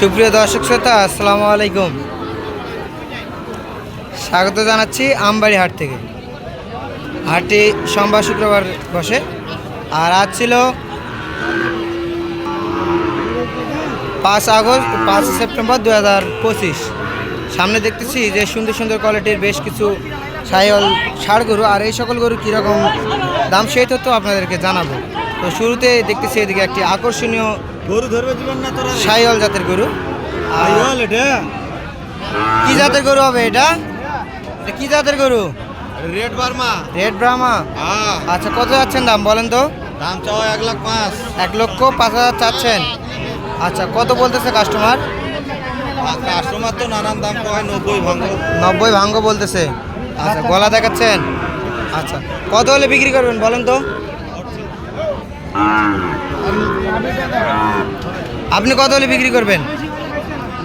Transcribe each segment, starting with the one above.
সুপ্রিয় দর্শক শ্রোতা, আসসালামু আলাইকুম। স্বাগত জানাচ্ছি আমবাড়ি হাট থেকে। হাটটি সোমবার শুক্রবার বসে। আর আজ ছিল পাঁচ আগস্ট, পাঁচ সেপ্টেম্বর দু হাজার পঁচিশ। সামনে দেখতেছি যে সুন্দর সুন্দর কোয়ালিটির বেশ কিছু সাইল ষাড় গরু, আর এই সকল গরু কীরকম দাম, সেই তথ্য আপনাদেরকে জানাব। তো শুরুতে দেখতেছি এদিকে একটি আকর্ষণীয় গরু ধরবে দিবেন না তোরা? সাইল জাতের গরু। আর আইওয়াল এটা? কি জাতের গরু হবে এটা? কি জাতের গরু? Red Burma. রেড ব্রাহ্মা হ্যাঁ। আচ্ছা কত যাচ্ছেন দাম বলেন তো? দাম চাও এক লাখ পাঁচ। এক লক্ষ পাঁচ হাজার চাচ্ছেন। আচ্ছা কত বলতেছে কাস্টমার কাস্টমার তো নানান দাম কয় নব্বই ভাঙো। নব্বই ভাঙ্গ বলতেছে। আচ্ছা গলা দেখাচ্ছেন? আচ্ছা কত হলে বিক্রি করবেন বলেন তো? আপনি কত হলে বিক্রি করবেন?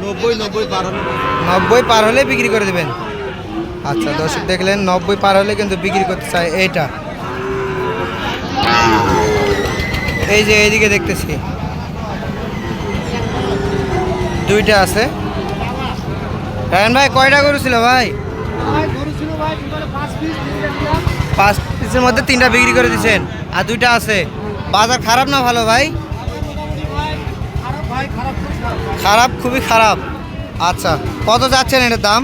নব্বই নব্বই বারো নব্বই পার হলে বিক্রি করে দেবেন। আচ্ছা দর্শক দেখলেন নব্বই পার হলে কিন্তু বিক্রি করতে চাই এইটা। এই যে এইদিকে দেখতেছি। দুইটা আছে। রায়ন ভাই কয়টা গরু ছিল ভাই? পাঁচ পিসের মধ্যে তিনটা বিক্রি করে দিয়েছেন আর দুইটা আছে। বাজার খারাপ না ভালো ভাই? খারাপ খুবই খারাপ। আচ্ছা কত যাচ্ছেন এটার দাম?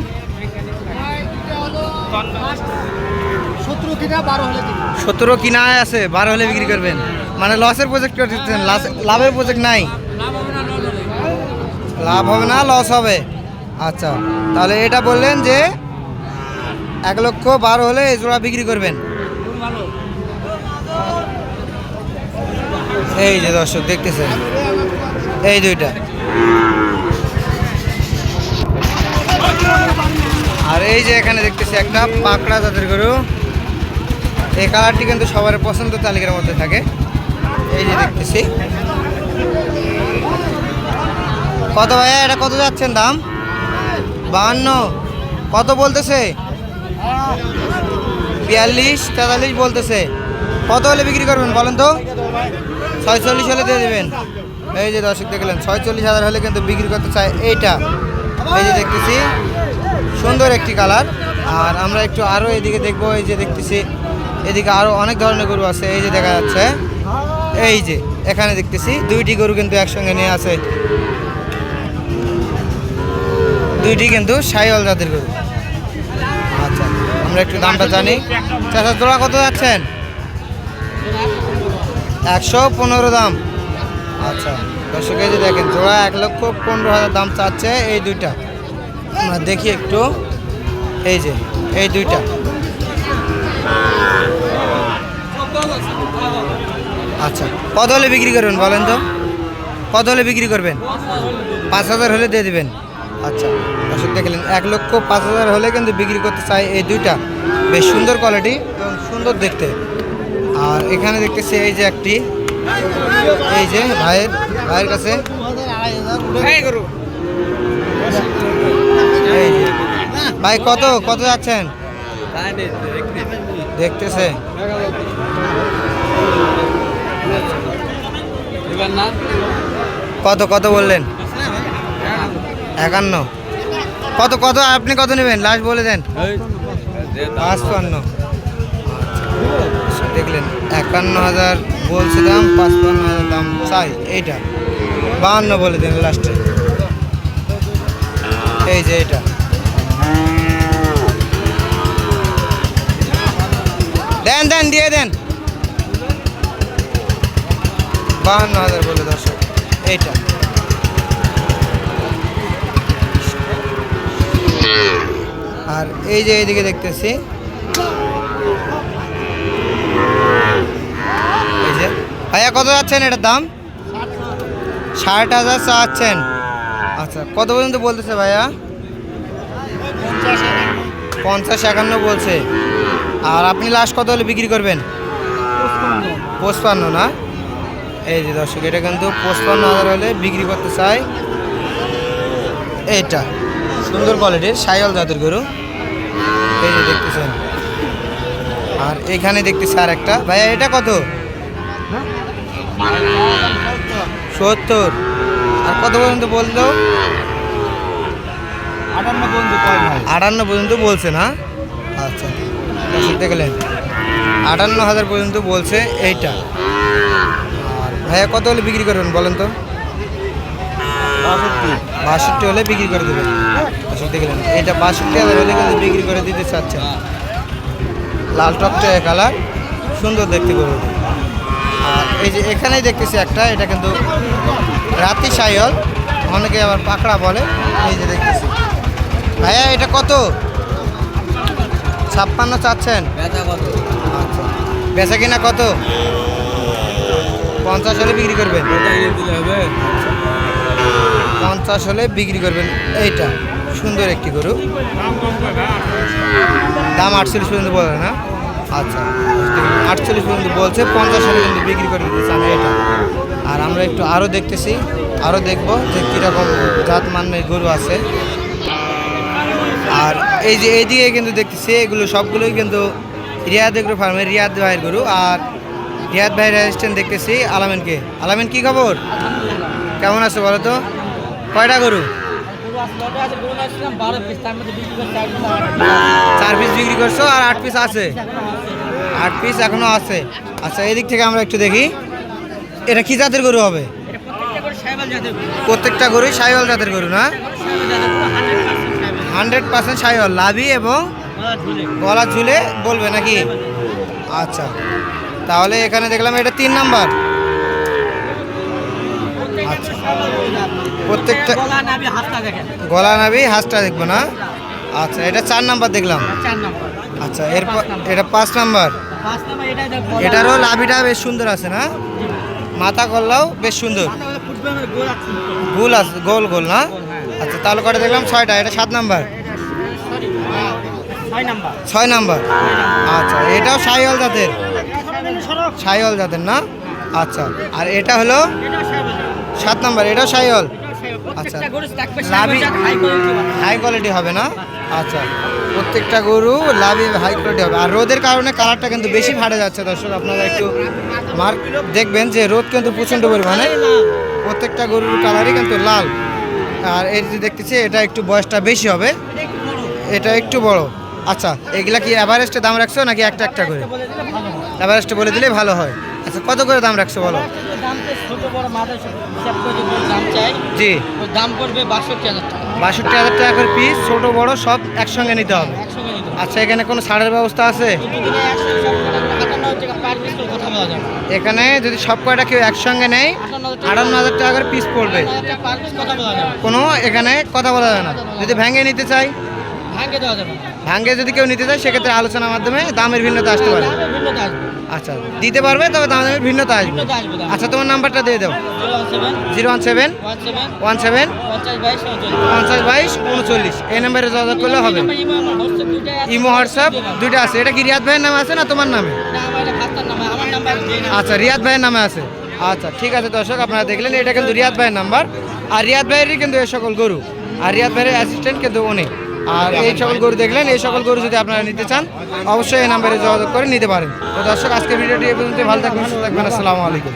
সতেরো কিনায় আছে বারো হলে বিক্রি করবেন। মানে লসের প্রজেক্ট করতেছেন লাভের প্রজেক্ট নাই। লাভ হবে না লস হবে। আচ্ছা তাহলে এটা বললেন যে এক লক্ষ বারো হলে এই জোড়া বিক্রি করবেন। এই যে দর্শক দেখতেছেন। এই দুইটা। আর এই যে এখানে দেখতেছি একটা পাকড়া জাতের গরু। এই কালারটি কিন্তু সবার পছন্দ তালিকার মধ্যে থাকে। এই যে দেখতেছি। কত ভাইয়া, এটা কত যাচ্ছেন দাম? বাহান্ন। কত বলতেছে? বিয়াল্লিশ, তেতাল্লিশ বলতেছে। কত হলে বিক্রি করবেন বলেন তো? ছয়চল্লিশ হলে দিয়ে দেবেন। এই যে দর্শক দেখলেন, ছয়চল্লিশ হাজার হলে কিন্তু বিক্রি করতে চাই এইটা। এই যে দেখতেছি, সুন্দর একটি কালার। আর আমরা একটু আরও এদিকে দেখব, এই যে দেখতেছি, এদিকে আরও অনেক ধরনের গরু আছে, এই যে দেখা যাচ্ছে। এই যে, এখানে দেখতেছি, দুইটি গরু কিন্তু একসঙ্গে নিয়ে আছে। দুইটি কিন্তু সাইওয়াল জাতের গরু। আচ্ছা আমরা একটু দামটা জানি। চাষা জোড়া কত যাচ্ছেন? একশো পনেরো দাম। আচ্ছা দর্শক, এই যে দেখেন, জোড়া এক লক্ষ পনেরো হাজার দাম চাচ্ছে এই দুইটা। আমরা দেখি একটু, এই যে, এই দুইটা। আচ্ছা কত হলে বিক্রি করবেন বলেন তো? কত হলে বিক্রি করবেন? পাঁচ হাজার হলে দিয়ে দিবেন। আচ্ছা দর্শক, দেখলেন, এক লক্ষ পাঁচ হাজার হলে কিন্তু বিক্রি করতে চাই এই দুইটা। বেশ সুন্দর কোয়ালিটি এবং সুন্দর দেখতে। আর এখানে দেখতেছি এই যে একটি এই যে ভাইয়ের ভাইয়ের কাছে। ভাই কত কত যাচ্ছেন? দেখতেছে। কত কত বললেন? একান্ন। কত কত আপনি কত নেবেন? লাস্ট বলে দেন। পাঁচপান্ন। দেখলেন একান্ন হাজার বলছে দাম পাঁচপান্ন হাজার দাম চাই, এইটা। বাহান্ন বলে দিন লাস্টে। এই যে এটা দেন দেন, দিয়ে দেন। বাহান্ন হাজার বলে দর্শক, এইটা। আর এই যে এইদিকে দেখতেছি এই যে ভাইয়া, কত যাচ্ছেন এটার দাম? ষাট হাজার চাচ্ছেন। আচ্ছা কত পর্যন্ত বলতেছে ভাইয়া? পঞ্চাশ একান্ন বলছে। আর আপনি লাস্ট কত হলে বিক্রি করবেন? পঁচপান্ন। না? এই যে দর্শক, এটা কিন্তু পঁচপান্ন হাজার হলে বিক্রি করতে চাই। এইটা। সুন্দর কোয়ালিটির সাইল জাতের গরু। এই যে দেখতেছেন। আর এখানে দেখতেছি আর একটা ভাইয়া, এটা কত? সত্তর। আর কত পর্যন্ত বলল? আটান্ন পর্যন্ত বলছে না? আচ্ছা দর্শক দেখলেন আটান্ন হাজার পর্যন্ত বলছে এইটা। আর ভাইয়া কত হলে বিক্রি করবেন বলেন তো? বাষট্টি। হলে বিক্রি করে দেবেন। দর্শক দেখলেন এইটা বাষট্টি হাজার হলে কিন্তু বিক্রি করে দিতে চাচ্ছেন। লাল টকটকে কালার সুন্দর দেখতে করবে আর এই যে এখানেই দেখতেছি একটা এটা কিন্তু রাতি সাইল অনেকে আবার পাকড়া বলে এই যে দেখতেছি। ভাইয়া এটা কত? ছাপ্পান্ন চাচ্ছেন? বেচা কিনা কত? পঞ্চাশ হলে বিক্রি করবেন। পঞ্চাশ হলে বিক্রি করবেন। এইটা সুন্দর একটি গরু। দাম আটচল্লিশ পর্যন্ত বলে না? আচ্ছা আটচল্লিশ পর্যন্ত বলছে, পঞ্চাশ হলে কিন্তু বিক্রি করে দিতে চান এটা। আর আমরা একটু আরও দেখতেছি আরও দেখব যে কীরকম জাত মানের গরু আছে। আর এই যে এইদিকে কিন্তু দেখতেছি, এগুলো সবগুলোই কিন্তু রিয়াদ এগ্রো ফার্মের রিয়াদ ভাইয়ের গরু। আর রিয়াদ ভাইয়ের অ্যাসিস্ট্যান্ট দেখতেছি, আলামিনকে। আলামিন, কি খবর? কেমন আছে বলো তো? কয়টা গরু? চার পিস বিক্রি করছ আর আট পিস আছে? আট পিস এখনও আছে। আচ্ছা এদিক থেকে আমরা একটু দেখি। এটা কি জাতের গরু হবে? প্রত্যেকটা গরুই সাইওয়াল জাতের গরু না? হান্ড্রেড পার্সেন্ট সাইওয়াল লাভি এবং গলা ঝুলে। বলবে নাকি? আচ্ছা। তাহলে এখানে দেখলাম এটা তিন নাম্বার। আচ্ছা প্রত্যেকটা গলা নাবি হাঁসটা দেখব না? আচ্ছা এটা চার নাম্বার দেখলাম। আচ্ছা এরপর এটা পাঁচ নাম্বার। এটারও লাভিটা বেশ সুন্দর আছে না? মাথা গল্লাও বেশ সুন্দর। গোল আছে। গোল গোল না? আচ্ছা তাহলে কটা দেখলাম? ছয়টা এটা সাত নাম্বার। ছয় নাম্বার। আচ্ছা এটাও সাইওয়াল জাতের। সাইওয়াল জাতের না? আচ্ছা আর এটা হলো সাত নাম্বার এটাও সাইওয়াল। আচ্ছা। লাভি হাই কোয়ালিটি হবে। না? আচ্ছা। প্রত্যেকটা গরু লাভি হাই কোয়ালিটি হবে। আর রোদের কারণে কালারটা কিন্তু বেশি ফাটে যাচ্ছে দর্শক। আপনারা একটু মার্ক দেখবেন যে রোদ কিন্তু প্রচণ্ড পরিমাণে। প্রত্যেকটা গরুর কালারই কিন্তু লাল। আর এই যে দেখতেছি এটা একটু বয়সটা বেশি হবে। এটা একটু বড়। আচ্ছা এগুলা কি অ্যাভারেস্টে দাম রাখছো নাকি একটা একটা করে? অ্যাভারেস্টে বলে দিলে ভালো হয়। আচ্ছা কত করে দাম রাখছো বলো? জি। দাম পড়বে বাষট্টি হাজার টাকা বাষট্টি হাজার টাকা করে পিস ছোট, বড়, সব একসঙ্গে নিতে হবে। আচ্ছা এখানে কোনো ছাড়ের ব্যবস্থা আছে? এখানে যদি সব কয়টা কেউ একসঙ্গে নেয়, আটান্ন হাজার টাকা করে পিস পড়বে। কোনো এখানে কথা বলা যাবে না। যদি ভেঙে নিতে চাই ভাঙ্গে যদি কেউ নিতে চায় সেক্ষেত্রে আলোচনার মাধ্যমে দামের ভিন্নতা আসতে পারে। আচ্ছা দিতে পারবে তবে দামের ভিন্নতা আসবে। আচ্ছা তোমার নাম্বারটা দিয়ে দাও। Zero one seven one seven পঞ্চাশ বাইশ উনচল্লিশ। এই নাম্বারে যোগাযোগ করলে হবে। ইমো হোয়াটসঅ্যাপ দুইটা আছে। এটা কি রিয়াদ ভাইয়ের নামে আছে না তোমার নামে। আচ্ছা রিয়াদ ভাইয়ের নামে আছে। আচ্ছা ঠিক আছে দর্শক আপনারা দেখলেন এটা কিন্তু রিয়াদ ভাইয়ের নাম্বার। আর রিয়াদ ভাইয়েরই কিন্তু এ সকল গরু। আর রিয়াদ ভাইয়ের অ্যাসিস্ট্যান্ট কিন্তু উনি। আর এই সকল গরু দেখলেন, এই সকল গরু যদি আপনারা নিতে চান, অবশ্যই এই নাম্বারে যোগাযোগ করে নিতে পারেন। তো দর্শক আজকে ভিডিওটি এই পর্যন্ত ভালো থাকবেন, সুস্থ থাকবেন। আসসালামু আলাইকুম।